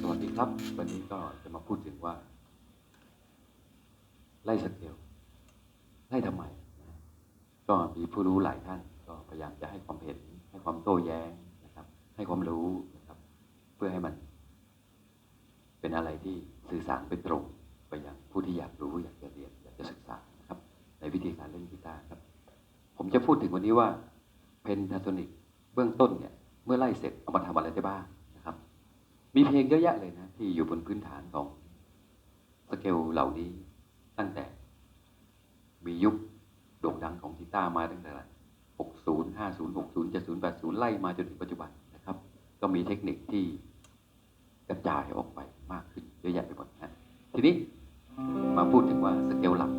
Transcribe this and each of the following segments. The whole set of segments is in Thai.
สวัสดีครับ วันนี้ก็จะมาพูดถึงว่า ไล่สเกลไล่ทำไมนะก็มีผู้รู้หลายท่าน ก็พยายามจะให้ความเห็น ให้ความโต้แย้งนะครับ ให้ความรู้นะครับ เพื่อให้มัน เป็นอะไรที่สื่อสารไปตรง ไปยังผู้ที่อยากรู้อยากจะเรียนอยากจะศึกษานะครับ ในวิธีการเล่นกีตาร์ครับ ผมจะพูดถึงวันนี้ว่าเพนทาโทนิกเบื้องต้นเนี่ย เมื่อไล่เสร็จเอามาทำอะไรได้บ้าง มีเพลงเยอะแยะเลยนะ ที่อยู่บนพื้นฐานของสเกลเหล่านี้ตั้งแต่ มียุคโด่งดังของกีตาร์มาตั้งแต่60 50 60 70 80 ไล่มาจนถึงปัจจุบันนะครับ ก็มีเทคนิคที่กระจายออกไปมากขึ้นเยอะแยะไปหมดนะทีนี้มาพูดถึงว่าสเกลหลัก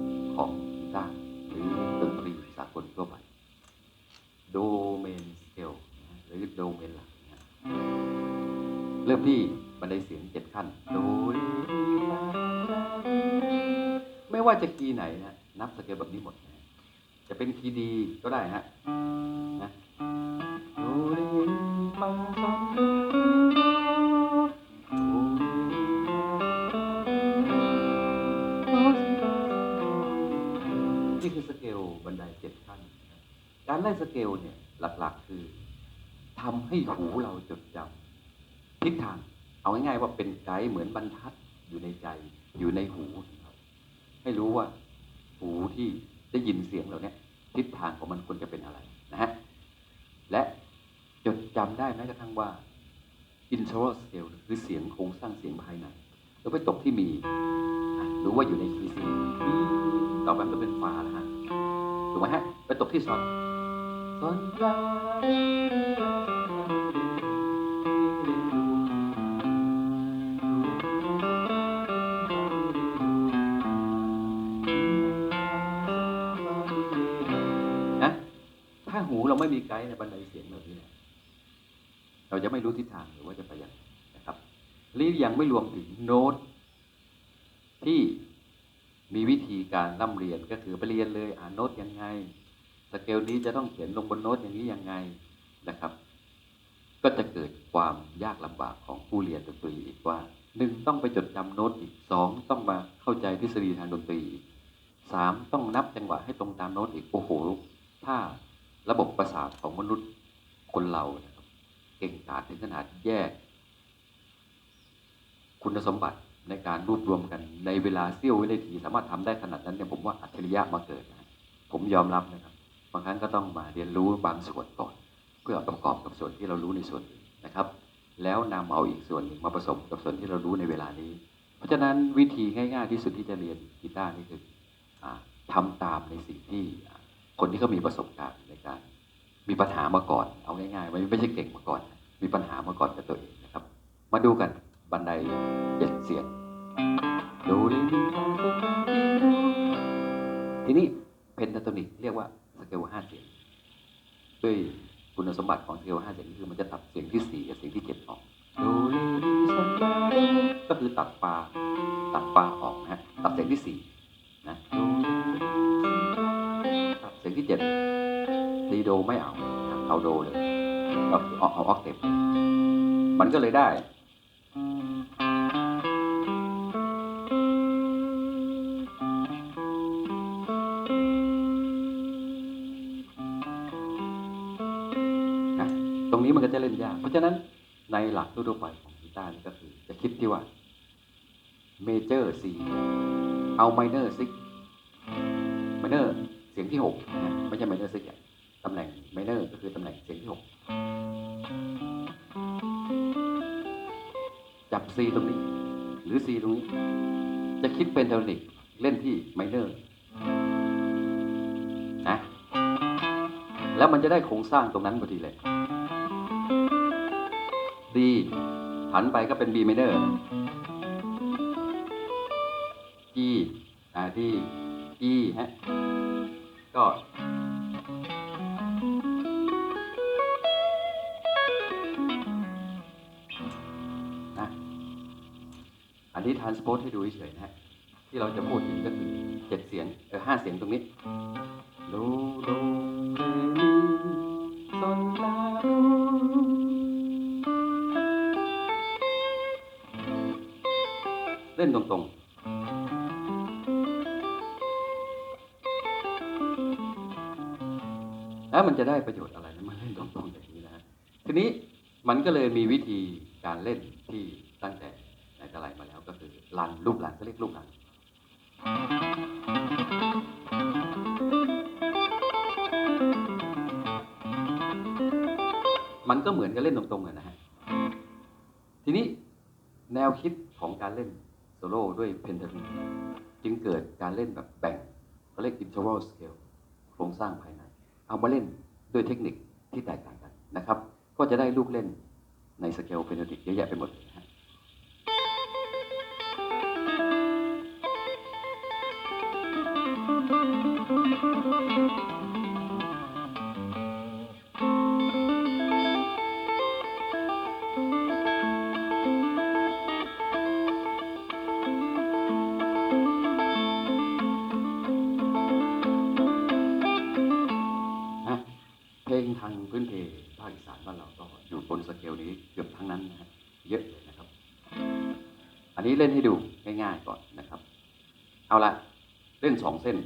ไม่ว่าจะคีย์ไหนนะนับสเกลแบบนี้หมดนะจะเป็นคีย์ดีก็ได้ฮะนะโดเรมังซอนนี่คือสเกลบันไดเจ็ดขั้น การไล่สเกลเนี่ยหลักๆคือทำให้หูเราจดจำทิศทาง เอาง่ายๆว่าเป็นไกด์เหมือนบรรทัดอยู่ในใจอยู่ในหู ให้รู้ว่า หูที่ได้ยินเสียงเหล่านี้ทิศทางของมันควรจะเป็นอะไรนะฮะและจดจำได้แม้กระทั่งว่า interval scale คือเสียงโครงสร้างเสียงภายในแล้วไปตกที่มีอะรู้ว่าอยู่ในคีย์ซีต่อไปมันจะเป็นฟาแล้วฮะถูกไหมฮะไปตกที่ซอนซอนลาน หูเราไม่มีไกด์ในบันไดเสียงแบบนี้เนี่ยเราจะไม่รู้ทิศทางหรือว่าจะไปยังนะครับรียังไม่รวมถึงโน้ตที่มีวิธีการร่ำเรียนก็คือไปเรียนเลยอ่านโน้ตยังไง สเกลนี้จะต้องเขียนลงบนโน้ตอย่างนี้ยังไงนะครับ ก็จะเกิดความยากลำบากของผู้เรียนดนตรีอีกว่าหนึ่งต้องไปจดจำโน้ตอีกสองต้องมาเข้าใจทฤษฎีทางดนตรีสามต้องนับจังหวะให้ตรงตามโน้ตอีกโอ้โห ถ้า ระบบประสาทของมนุษย์คนเรานะครับเก่งกาจถึงขนาดแยก คุณสมบัติในการรวบรวมกันในเวลาเสี้ยววินาที สามารถทำได้ขนาดนั้นเนี่ยผมว่าอัจฉริยะมาเกิดนะผมยอมรับนะครับ บางครั้งก็ต้องมาเรียนรู้บางส่วนก่อน เพื่อประกอบกับส่วนที่เรารู้ในส่วนนะครับ แล้วนำเอาอีกส่วนหนึ่งมาผสมกับส่วนที่เรารู้ในเวลานี้ เพราะฉะนั้นวิธีง่าย ๆ ที่สุดที่จะเรียนกีตาร์นี่คืออาทำตามในสิ่งที่ คนที่เขามีประสบการณ์ในการ มีปัญหามาก่อน เอาง่ายๆไม่ไม่ใช่เก่งมาก่อน มีปัญหามาก่อนกับตัวเองนะครับ มาดูกันบันไดเจ็ดเสียงดเรมีทีนี้เพนทาโทนิกเรียกว่าสเกลห้าเสียงด้วยคุณสมบัติของสเกลห้าเสียงคือมันจะตัดเสียงที่สี่กับเสียงที่เจ็ดออกดเรมีโซลาโดก็คือตัดฟาตัดฟาออกนะฮะตัดเสียงที่สี่ โดไม่เอาเอาโดเลยเอาเอาเอาออกเต็ปมันก็เลยได้นะตรงนี้มันก็จะเล่นยาก เพราะฉะนั้นในหลักทั่วไปของกีตาร์นี่ก็คือ จะคิดที่ว่าเมเจอร์ซีเอาไมเนอร์ซิกไมเนอร์เสียงที่หกนะไม่ใช่ไมเนอร์ซิก ตำแหน่งไมเนอร์ก็คือตำแหน่งเสียงที่หกจับซีตรงนี้ หรือซีตรงนี้ จะคิดเป็นเทอนิกเล่นที่ไมเนอร์นะแล้วมันจะได้โครงสร้างตรงนั้นพอดีเลยดีหันไปก็เป็น B minor G อ่าที่ E ฮะก็ อันนี้ transpose ให้ดูเฉยๆนะฮะที่เราจะพูดถึงก็คือเจ็ดเสียงเออห้าเสียงตรงนี้โดโดเรมีโซลาโดเล่นตรงๆแล้วมันจะได้ประโยชน์อะไรนะมันเล่นตรงๆอย่างนี้นะฮะทีนี้มันก็เลยมีวิธีการเล่นที่ตั้งแต่ ไหนแต่ไรมาแล้วก็คือลันลูกลันก็เรียกลูกลันมันก็เหมือนกับเล่นตรงๆเลยนะฮะ ทีนี้แนวคิดของการเล่นโซโล่ด้วยเพนทาบิจึงเกิดการเล่นแบบแบ่งเขาเรียก interval scale โครงสร้างภายใน เอามาเล่นด้วยเทคนิคที่แตกต่างกันนะครับ ก็จะได้ลูกเล่นในสเกลเพนทาบิเยอะแยะไปหมดนะฮะ เพลงทางพื้นเพภาคอีสานบ้านเราก็อยู่บนสเกลนี้เกือบทั้งนั้นนะฮะเยอะเลยนะครับ อันนี้เล่นให้ดูง่ายๆก่อนนะครับ เอาละเล่นสองเส้น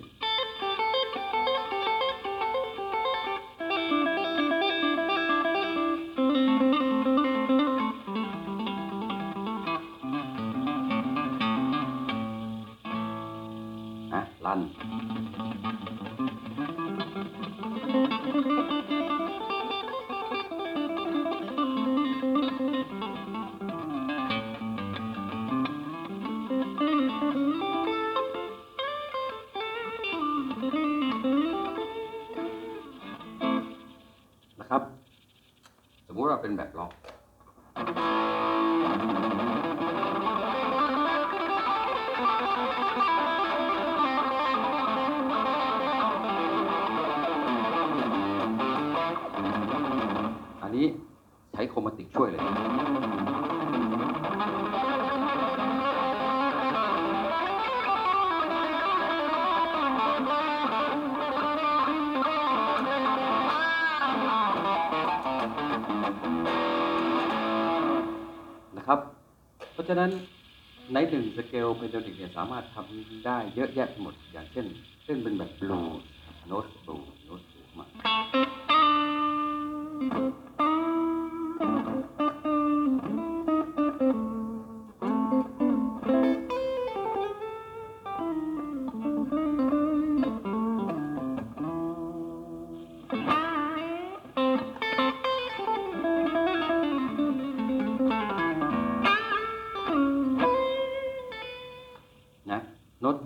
ลั่นนะครับ สมมุติว่าเป็นแบบล็อก นี้ใช้โครมาติกช่วยเลย นะครับ เพราะฉะนั้นในหนึ่งสเกลเพนทาติกเนี่ยสามารถทำได้เยอะแยะหมดอย่างเช่นเล่นเป็นแบบบลูโน้ตบลูโน้ตบลูมา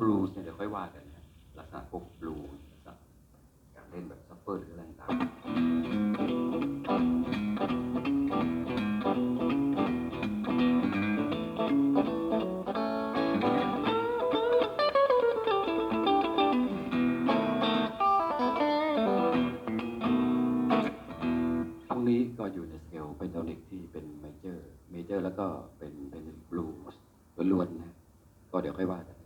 ลูส์เนี่ยเดี๋ยวค่อยว่ากันนะลักษณะพวกบลูลัการเล่นแบบซัฟเฟอร์หรืออะไรต่างพวกนี้ก็อยู่ในสเกลเป็นโทนิกที่เป็นเมเจอร์ เมเจอร์แล้วก็เป็นเป็นบลูส์ล้วนๆนะ ก็เดี๋ยวค่อยว่ากัน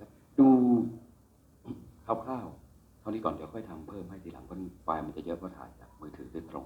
คร่าวๆเท่านี้ก่อนเดี๋ยวค่อยทำเพิ่มให้ทีหลังเพราะไฟล์มันจะเยอะเพราะถ่ายจากมือถือโดยตรง